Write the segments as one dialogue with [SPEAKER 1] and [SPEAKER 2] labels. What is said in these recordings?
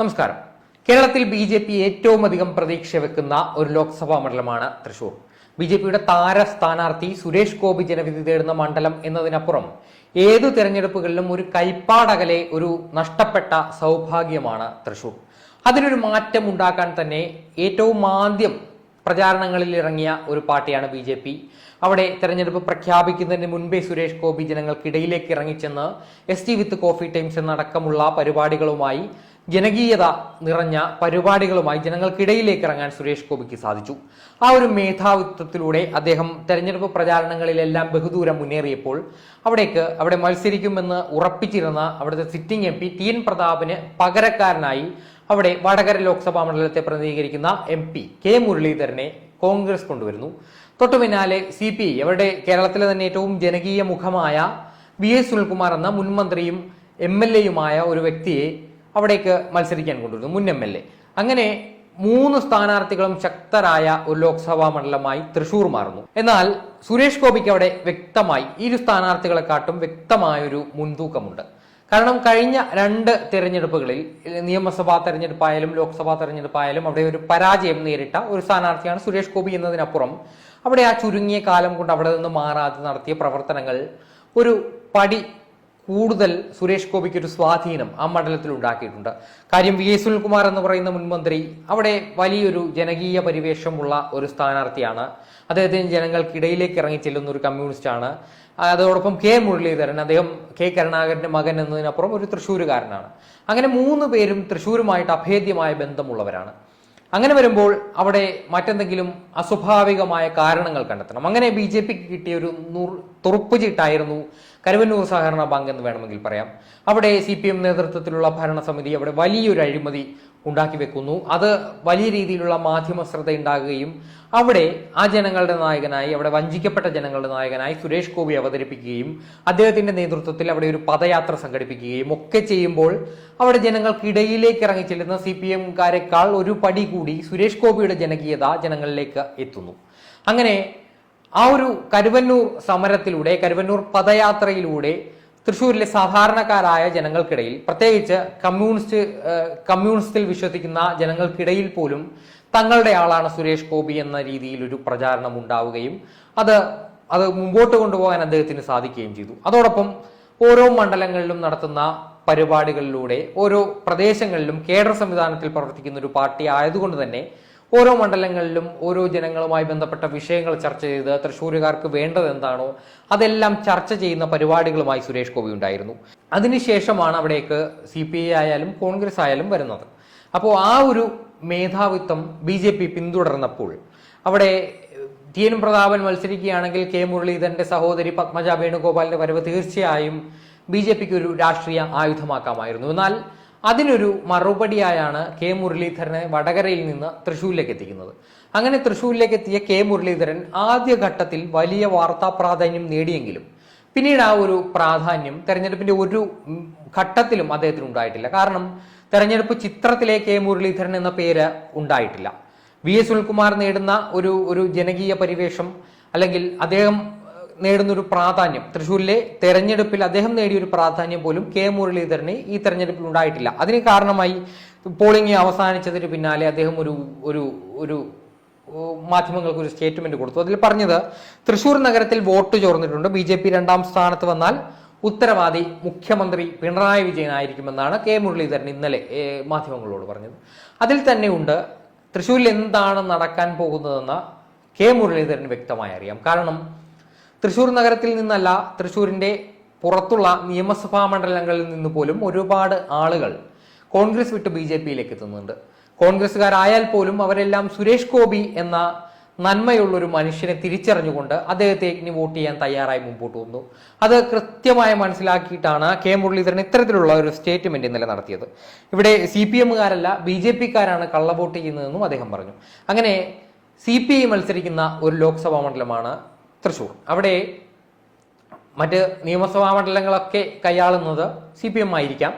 [SPEAKER 1] നമസ്കാരം. കേരളത്തിൽ B J P ഏറ്റവും അധികം പ്രതീക്ഷ വെക്കുന്ന ഒരു ലോക്സഭാ മണ്ഡലമാണ് തൃശൂർ. ബി ജെ പിയുടെ താര സ്ഥാനാർത്ഥി സുരേഷ് ഗോപി ജനവിധി തേടുന്ന മണ്ഡലം എന്നതിനപ്പുറം ഏതു തെരഞ്ഞെടുപ്പുകളിലും ഒരു കൈപ്പാടകലെ ഒരു നഷ്ടപ്പെട്ട സൗഭാഗ്യമാണ് തൃശൂർ. അതിനൊരു മാറ്റം ഉണ്ടാക്കാൻ തന്നെ ഏറ്റവും ആദ്യം പ്രചാരണങ്ങളിൽ ഇറങ്ങിയ ഒരു പാർട്ടിയാണ് ബി ജെ പി. അവിടെ തെരഞ്ഞെടുപ്പ് പ്രഖ്യാപിക്കുന്നതിന് മുൻപേ സുരേഷ് ഗോപി ജനങ്ങൾക്കിടയിലേക്ക് ഇറങ്ങിച്ചെന്ന് S T with coffee times എന്നടക്കമുള്ള പരിപാടികളുമായി ജനകീയത നിറഞ്ഞ പരിപാടികളുമായി ജനങ്ങൾക്കിടയിലേക്ക് ഇറങ്ങാൻ സുരേഷ് ഗോപിക്ക് സാധിച്ചു. ആ ഒരു മേധാവിത്വത്തിലൂടെ അദ്ദേഹം തെരഞ്ഞെടുപ്പ് പ്രചാരണങ്ങളിലെല്ലാം ബഹുദൂരം മുന്നേറിയപ്പോൾ അവിടേക്ക് അവിടെ മത്സരിക്കുമെന്ന് ഉറപ്പിച്ചിരുന്ന അവിടുത്തെ sitting M P T N പ്രതാപിന് പകരക്കാരനായി അവിടെ വടകര ലോക്സഭാ മണ്ഡലത്തെ പ്രതിനിധീകരിക്കുന്ന എം പി കെ മുരളീധരനെ കോൺഗ്രസ് കൊണ്ടുവരുന്നു. തൊട്ടു പിന്നാലെ സി പി അവരുടെ കേരളത്തിലെ തന്നെ ഏറ്റവും ജനകീയ മുഖമായ വി എസ് സുനിൽകുമാർ എന്ന മുൻമന്ത്രിയും എം എൽ എയുമായ ഒരു വ്യക്തിയെ അവിടേക്ക് മത്സരിക്കാൻ കൊണ്ടുവരുന്നു മുൻ എം എൽ എ അങ്ങനെ മൂന്ന് സ്ഥാനാർത്ഥികളും ശക്തരായ ഒരു ലോക്സഭാ മണ്ഡലമായി തൃശൂർ മാറുന്നു. എന്നാൽ സുരേഷ് ഗോപിക്ക് അവിടെ വ്യക്തമായി ഇരു സ്ഥാനാർത്ഥികളെക്കാട്ടും വ്യക്തമായൊരു മുൻതൂക്കമുണ്ട്. കാരണം കഴിഞ്ഞ രണ്ട് തെരഞ്ഞെടുപ്പുകളിൽ നിയമസഭാ തെരഞ്ഞെടുപ്പായാലും ലോക്സഭാ തെരഞ്ഞെടുപ്പായാലും അവിടെ ഒരു പരാജയം നേരിട്ട ഒരു സ്ഥാനാർത്ഥിയാണ് സുരേഷ് ഗോപി എന്നതിനപ്പുറം അവിടെ ആ ചുരുങ്ങിയ കാലം കൊണ്ട് അവിടെ നിന്ന് മാറാതെ നടത്തിയ പ്രവർത്തനങ്ങൾ ഒരു പടി കൂടുതൽ സുരേഷ് ഗോപിക്ക് ഒരു സ്വാധീനം ആ മണ്ഡലത്തിൽ ഉണ്ടാക്കിയിട്ടുണ്ട്. കാര്യം വി എസ് സുനിൽകുമാർ എന്ന് പറയുന്ന മുൻമന്ത്രി അവിടെ വലിയൊരു ജനകീയ പരിവേഷമുള്ള ഒരു സ്ഥാനാർത്ഥിയാണ്. അദ്ദേഹത്തിന് ജനങ്ങൾക്കിടയിലേക്ക് ഇറങ്ങി ചെല്ലുന്ന ഒരു കമ്മ്യൂണിസ്റ്റാണ്. അതോടൊപ്പം കെ മുരളീധരൻ അദ്ദേഹം കെ കരുണാകരന്റെ മകൻ എന്നതിനപ്പുറം ഒരു തൃശ്ശൂരുകാരനാണ്. അങ്ങനെ മൂന്ന് പേരും തൃശ്ശൂരുമായിട്ട് അഭേദ്യമായ ബന്ധമുള്ളവരാണ്. അങ്ങനെ വരുമ്പോൾ അവിടെ മറ്റെന്തെങ്കിലും അസ്വാഭാവികമായ കാരണങ്ങൾ കണ്ടെത്തണം. അങ്ങനെ ബി ജെ പിക്ക് കിട്ടിയ ഒരു തുറുപ്പ് ചീട്ടായിരുന്നു കരുവന്നൂർ സഹകരണ ബാങ്ക് എന്ന് വേണമെങ്കിൽ പറയാം. അവിടെ സി പി എം നേതൃത്വത്തിലുള്ള ഭരണസമിതി അവിടെ വലിയൊരു അഴിമതി ഉണ്ടാക്കി വെക്കുന്നു. അത് വലിയ രീതിയിലുള്ള മാധ്യമ ശ്രദ്ധ ഉണ്ടാകുകയും അവിടെ ആ ജനങ്ങളുടെ നായകനായി അവിടെ വഞ്ചിക്കപ്പെട്ട ജനങ്ങളുടെ നായകനായി സുരേഷ് ഗോപി അവതരിപ്പിക്കുകയും അദ്ദേഹത്തിന്റെ നേതൃത്വത്തിൽ അവിടെ ഒരു പദയാത്ര സംഘടിപ്പിക്കുകയും ഒക്കെ ചെയ്യുമ്പോൾ അവിടെ ജനങ്ങൾക്കിടയിലേക്ക് ഇറങ്ങിച്ചെല്ലുന്ന സി പി എംകാരെക്കാൾ ഒരു പടി കൂടി സുരേഷ് ഗോപിയുടെ ജനകീയത ജനങ്ങളിലേക്ക് എത്തുന്നു. അങ്ങനെ ആ ഒരു കരുവന്നൂർ സമരത്തിലൂടെ കരുവന്നൂർ പദയാത്രയിലൂടെ തൃശ്ശൂരിലെ സാധാരണക്കാരായ ജനങ്ങൾക്കിടയിൽ പ്രത്യേകിച്ച് കമ്മ്യൂണിസ്റ്റ് കമ്മ്യൂണിസ്റ്റിൽ വിശ്വസിക്കുന്ന ജനങ്ങൾക്കിടയിൽ പോലും തങ്ങളുടെ ആളാണ് സുരേഷ് ഗോപി എന്ന രീതിയിൽ ഒരു പ്രചാരണം ഉണ്ടാവുകയും അത് അത് മുമ്പോട്ട് കൊണ്ടുപോകാൻ അദ്ദേഹത്തിന് സാധിക്കുകയും ചെയ്തു. അതോടൊപ്പം ഓരോ മണ്ഡലങ്ങളിലും നടത്തുന്ന പരിപാടികളിലൂടെ ഓരോ പ്രദേശങ്ങളിലും കേഡർ സംവിധാനത്തിൽ പ്രവർത്തിക്കുന്ന ഒരു പാർട്ടി ആയതുകൊണ്ട് തന്നെ ഓരോ മണ്ഡലങ്ങളിലും ഓരോ ജനങ്ങളുമായി ബന്ധപ്പെട്ട വിഷയങ്ങൾ ചർച്ച ചെയ്ത് തൃശ്ശൂരുകാർക്ക് വേണ്ടത് എന്താണോ അതെല്ലാം ചർച്ച ചെയ്യുന്ന പരിപാടികളുമായി സുരേഷ് ഗോപി ഉണ്ടായിരുന്നു. അതിനുശേഷമാണ് അവിടേക്ക് സി പി ഐ ആയാലും കോൺഗ്രസ് ആയാലും വരുന്നത്. അപ്പോൾ ആ ഒരു മേധാവിത്വം ബി ജെ പി പിന്തുടർന്നപ്പോൾ അവിടെ ടി എൻ പ്രതാപൻ മത്സരിക്കുകയാണെങ്കിൽ കെ മുരളീധരന്റെ സഹോദരി പത്മജ വേണുഗോപാലിന്റെ വരവ് തീർച്ചയായും ബി ജെ പിക്ക് ഒരു രാഷ്ട്രീയ ആയുധമാക്കാമായിരുന്നു. എന്നാൽ അതിനൊരു മറുപടിയായാണ് കെ മുരളീധരനെ വടകരയിൽ നിന്ന് തൃശ്ശൂരിലേക്ക് എത്തിക്കുന്നത്. അങ്ങനെ തൃശ്ശൂരിലേക്ക് എത്തിയ കെ മുരളീധരൻ ആദ്യഘട്ടത്തിൽ വലിയ വാർത്താ പ്രാധാന്യം നേടിയെങ്കിലും പിന്നീട് ആ ഒരു പ്രാധാന്യം തെരഞ്ഞെടുപ്പിന്റെ ഒരു ഘട്ടത്തിലും അദ്ദേഹത്തിന് ഉണ്ടായിട്ടില്ല. കാരണം തെരഞ്ഞെടുപ്പ് ചിത്രത്തിലെ കെ മുരളീധരൻ എന്ന പേര് ഉണ്ടായിട്ടില്ല. വി എസ് സുനിൽകുമാർ നേടുന്ന ഒരു ഒരു ജനകീയ പരിവേഷം അല്ലെങ്കിൽ അദ്ദേഹം ഏഹ്, നേടുന്ന ഒരു പ്രാധാന്യം. തൃശ്ശൂരിലെ തെരഞ്ഞെടുപ്പിൽ അദ്ദേഹം നേടിയ ഒരു പ്രാധാന്യം പോലും കെ മുരളീധരന് ഈ തെരഞ്ഞെടുപ്പിൽ ഉണ്ടായിട്ടില്ല. അതിന് കാരണമായി പോളിംഗ് അവസാനിച്ചതിന് പിന്നാലെ അദ്ദേഹം ഒരു ഒരു ഒരു മാധ്യമങ്ങൾക്ക് ഒരു സ്റ്റേറ്റ്മെന്റ് കൊടുത്തു. അതിൽ പറഞ്ഞത് തൃശൂർ നഗരത്തിൽ വോട്ട് ചോർന്നിട്ടുണ്ട്. ബി ജെ പി രണ്ടാം സ്ഥാനത്ത് വന്നാൽ ഉത്തരവാദി മുഖ്യമന്ത്രി പിണറായി വിജയനായിരിക്കുമെന്നാണ് കെ മുരളീധരൻ ഇന്നലെ മാധ്യമങ്ങളോട് പറഞ്ഞത്. അതിൽ തന്നെയുണ്ട് തൃശ്ശൂരിൽ എന്താണ് നടക്കാൻ പോകുന്നതെന്ന് കെ മുരളീധരൻ വ്യക്തമായി അറിയാം. കാരണം തൃശ്ശൂർ നഗരത്തിൽ നിന്നല്ല തൃശൂരിന്റെ പുറത്തുള്ള നിയമസഭാ മണ്ഡലങ്ങളിൽ നിന്ന് പോലും ഒരുപാട് ആളുകൾ കോൺഗ്രസ് വിട്ട് ബി ജെ പിയിലേക്ക് എത്തുന്നുണ്ട്. കോൺഗ്രസ്സുകാരായാൽ പോലും അവരെല്ലാം സുരേഷ് ഗോപി എന്ന നന്മയുള്ളൊരു മനുഷ്യനെ തിരിച്ചറിഞ്ഞുകൊണ്ട് അദ്ദേഹത്തെ ഇനി വോട്ട് ചെയ്യാൻ തയ്യാറായി മുമ്പോട്ട് വന്നു. അത് കൃത്യമായി മനസ്സിലാക്കിയിട്ടാണ് കെ മുരളീധരൻ ഇത്തരത്തിലുള്ള ഒരു സ്റ്റേറ്റ്മെന്റ് ഇന്നലെ നടത്തിയത്. ഇവിടെ സി പി എമ്മുകാരല്ല ബി ജെ പിക്കാരാണ് കള്ളവോട്ട് ചെയ്യുന്നതെന്നും അദ്ദേഹം പറഞ്ഞു. അങ്ങനെ സി പി ഐ മത്സരിക്കുന്ന ഒരു ലോക്സഭാ മണ്ഡലമാണ് തൃശൂർ അവിടെ മറ്റ് നിയമസഭാ മണ്ഡലങ്ങളൊക്കെ കൈയാളുന്നത് സി പി എം ആയിരിക്കാം.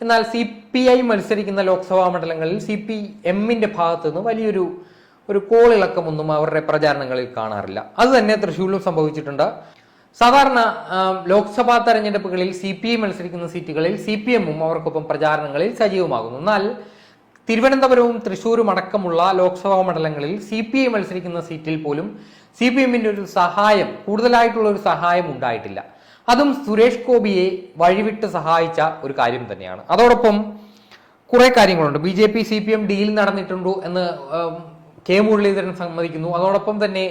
[SPEAKER 1] എന്നാൽ സി പി ഐ മത്സരിക്കുന്ന ലോക്സഭാ മണ്ഡലങ്ങളിൽ സി പി എമ്മിന്റെ ഭാഗത്തു നിന്ന് വലിയൊരു ഒരു കോളിളക്കമൊന്നും അവരുടെ പ്രചാരണങ്ങളിൽ കാണാറില്ല. അത് തന്നെ തൃശ്ശൂരിലും സംഭവിച്ചിട്ടുണ്ട്. സാധാരണ ലോക്സഭാ തെരഞ്ഞെടുപ്പുകളിൽ സി പി ഐ മത്സരിക്കുന്ന സീറ്റുകളിൽ സി പി എമ്മും അവർക്കൊപ്പം പ്രചാരണങ്ങളിൽ സജീവമാകുന്നു. എന്നാൽ തിരുവനന്തപുരവും തൃശൂരും അടക്കമുള്ള ലോക്സഭാ മണ്ഡലങ്ങളിൽ സി പി ഐ മത്സരിക്കുന്ന സീറ്റിൽ പോലും സി പി എമ്മിന്റെ ഒരു സഹായം കൂടുതലായിട്ടുള്ള ഒരു സഹായം ഉണ്ടായിട്ടില്ല. അതും സുരേഷ് ഗോപിയെ വഴിവിട്ട് സഹായിച്ച ഒരു കാര്യം തന്നെയാണ്. അതോടൊപ്പം കുറെ കാര്യങ്ങളുണ്ട്. B J P C P M deal നടന്നിട്ടുണ്ടോ എന്ന് കെ മുരളീധരൻ സമ്മതിക്കുന്നു. അതോടൊപ്പം തന്നെ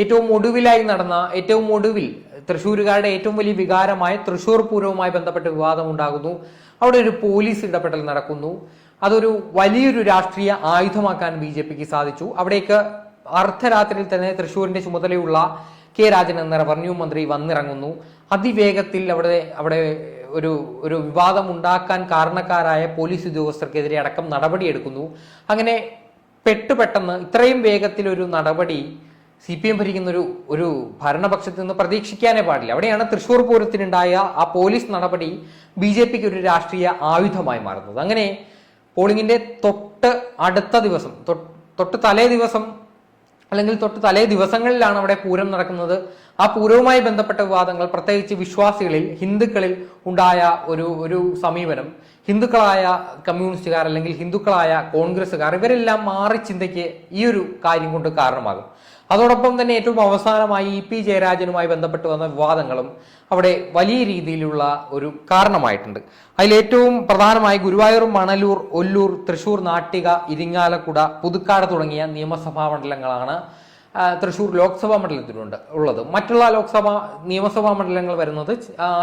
[SPEAKER 1] ഏറ്റവും ഒടുവിലായി നടന്ന ഏറ്റവും ഒടുവിൽ തൃശ്ശൂരുകാരുടെ ഏറ്റവും വലിയ വികാരമായ തൃശൂർ പൂരവുമായി ബന്ധപ്പെട്ട് വിവാദം ഉണ്ടാകുന്നു അവിടെ ഒരു പോലീസ് ഇടപെടൽ നടക്കുന്നു. അതൊരു വലിയൊരു രാഷ്ട്രീയ ആയുധമാക്കാൻ ബി ജെ പിക്ക് സാധിച്ചു. അവിടേക്ക് അർദ്ധരാത്രിയിൽ തന്നെ തൃശ്ശൂരിന്റെ ചുമതലയുള്ള കെ രാജൻ എന്ന റവന്യൂ മന്ത്രി വന്നിറങ്ങുന്നു. അതിവേഗത്തിൽ അവിടെ അവിടെ ഒരു ഒരു വിവാദം ഉണ്ടാക്കാൻ കാരണക്കാരായ പോലീസ് ഉദ്യോഗസ്ഥർക്കെതിരെ അടക്കം നടപടിയെടുക്കുന്നു. അങ്ങനെ പെട്ടുപെട്ടെന്ന് ഇത്രയും വേഗത്തിൽ ഒരു നടപടി സി പി എം ഭരിക്കുന്ന ഒരു ഒരു ഭരണപക്ഷത്തിൽ നിന്ന് പ്രതീക്ഷിക്കാനേ പാടില്ല. അവിടെയാണ് തൃശൂർ പൂരത്തിനുണ്ടായ ആ പോലീസ് നടപടി ബി ജെ പിക്ക് ഒരു രാഷ്ട്രീയ ആയുധമായി മാറുന്നത്. അങ്ങനെ പോളിംഗിന്റെ തൊട്ട് അടുത്ത ദിവസം തൊട്ട് തലേ ദിവസം അല്ലെങ്കിൽ തൊട്ട് തലേ ദിവസങ്ങളിലാണ് അവിടെ പൂരം നടക്കുന്നത്. ആ പൂരവുമായി ബന്ധപ്പെട്ട വിവാദങ്ങൾ പ്രത്യേകിച്ച് വിശ്വാസികളിൽ ഹിന്ദുക്കളിൽ ഉണ്ടായ ഒരു ഒരു സമീപനം. ഹിന്ദുക്കളായ കമ്മ്യൂണിസ്റ്റുകാർ അല്ലെങ്കിൽ ഹിന്ദുക്കളായ കോൺഗ്രസ്സുകാർ ഇവരെല്ലാം മാറി ചിന്തയ്ക്ക് ഈ ഒരു കാര്യം കൊണ്ട് കാരണമാകും. അതോടൊപ്പം തന്നെ ഏറ്റവും അവസാനമായി ഇ പി ജയരാജനുമായി ബന്ധപ്പെട്ട് വന്ന വിവാദങ്ങളും അവിടെ വലിയ രീതിയിലുള്ള ഒരു കാരണമായിട്ടുണ്ട്. അതിലേറ്റവും പ്രധാനമായി ഗുരുവായൂർ മണലൂർ ഒല്ലൂർ തൃശൂർ നാട്ടിക ഇരിങ്ങാലക്കുട പുതുക്കാട് തുടങ്ങിയ നിയമസഭാ മണ്ഡലങ്ങളാണ് തൃശൂർ ലോക്സഭാ മണ്ഡലത്തിലുണ്ട് ഉള്ളത്. മറ്റുള്ള ലോക്സഭാ നിയമസഭാ മണ്ഡലങ്ങൾ വരുന്നത്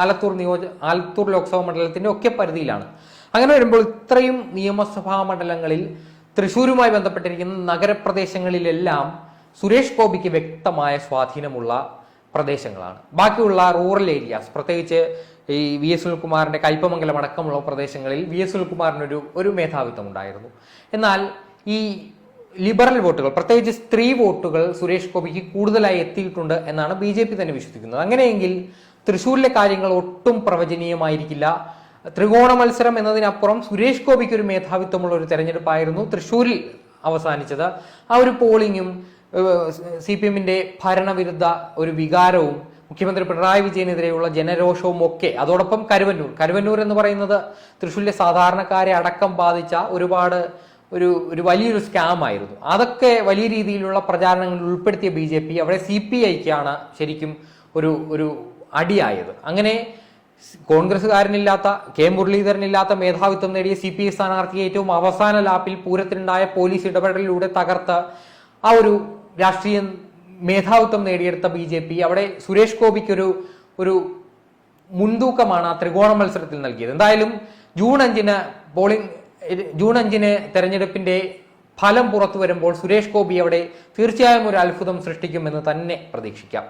[SPEAKER 1] ആലത്തൂർ നിയോജ ആലത്തൂർ ലോക്സഭാ മണ്ഡലത്തിന്റെ ഒക്കെ പരിധിയിലാണ്. അങ്ങനെ വരുമ്പോൾ ഇത്രയും നിയമസഭാ മണ്ഡലങ്ങളിൽ തൃശ്ശൂരുമായി ബന്ധപ്പെട്ടിരിക്കുന്ന നഗരപ്രദേശങ്ങളിലെല്ലാം സുരേഷ് ഗോപിക്ക് വ്യക്തമായ സ്വാധീനമുള്ള പ്രദേശങ്ങളാണ്. ബാക്കിയുള്ള റൂറൽ ഏരിയാസ് പ്രത്യേകിച്ച് ഈ വി എസ് സുനിൽകുമാറിന്റെ കയ്പമംഗലം അടക്കമുള്ള പ്രദേശങ്ങളിൽ വി എസ് സുനിൽകുമാറിനൊരു ഒരു മേധാവിത്വം ഉണ്ടായിരുന്നു എന്നാൽ ഈ ലിബറൽ വോട്ടുകൾ പ്രത്യേകിച്ച് സ്ത്രീ വോട്ടുകൾ സുരേഷ് ഗോപിക്ക് കൂടുതലായി എത്തിയിട്ടുണ്ട് എന്നാണ് ബി ജെ പി തന്നെ വിശ്വസിക്കുന്നത്. അങ്ങനെയെങ്കിൽ തൃശ്ശൂരിലെ കാര്യങ്ങൾ ഒട്ടും പ്രവചനീയമായിരിക്കില്ല. ത്രികോണ മത്സരം എന്നതിനപ്പുറം സുരേഷ് ഗോപിക്ക് ഒരു മേധാവിത്വമുള്ള ഒരു തെരഞ്ഞെടുപ്പായിരുന്നു തൃശ്ശൂരിൽ അവസാനിച്ചത്. ആ ഒരു പോളിംഗും സി പി എമ്മിന്റെ ഭരണവിരുദ്ധ ഒരു വികാരവും മുഖ്യമന്ത്രി പിണറായി വിജയനെതിരെയുള്ള ജനരോഷവും ഒക്കെ അതോടൊപ്പം കരുവന്നൂർ. കരുവന്നൂർ എന്ന് പറയുന്നത് തൃശ്ശൂരിലെ സാധാരണക്കാരെ അടക്കം ബാധിച്ച ഒരുപാട് ഒരു ഒരു വലിയൊരു സ്കാം ആയിരുന്നു. അതൊക്കെ വലിയ രീതിയിലുള്ള പ്രചാരണങ്ങളിൽ ഉൾപ്പെടുത്തിയ ബി ജെ പി അവിടെ സി പി ഐക്കാണ് ശരിക്കും ഒരു ഒരു അടിയായത്. അങ്ങനെ കോൺഗ്രസ്സുകാരനില്ലാത്ത കെ മുരളീധരനില്ലാത്ത മേധാവിത്വം നേടിയ സി പി ഐ സ്ഥാനാർത്ഥിയെ ഏറ്റവും അവസാന ലാപ്പിൽ പൂരത്തിനുണ്ടായ പോലീസ് ഇടപെടലിലൂടെ തകർത്ത് ആ ഒരു രാഷ്ട്രീയ മേധാവിത്വം നേടിയെടുത്ത ബി ജെ പി അവിടെ സുരേഷ് ഗോപിക്കൊരു ഒരു മുൻതൂക്കമാണ് ആ ത്രികോണ മത്സരത്തിൽ നൽകിയത്. എന്തായാലും ജൂൺ അഞ്ചിന് പോളിംഗ് ജൂൺ അഞ്ചിന് തെരഞ്ഞെടുപ്പിന്റെ ഫലം പുറത്തു വരുമ്പോൾ സുരേഷ് ഗോപി അവിടെ തീർച്ചയായും ഒരു അത്ഭുതം സൃഷ്ടിക്കുമെന്ന് തന്നെ പ്രതീക്ഷിക്കാം.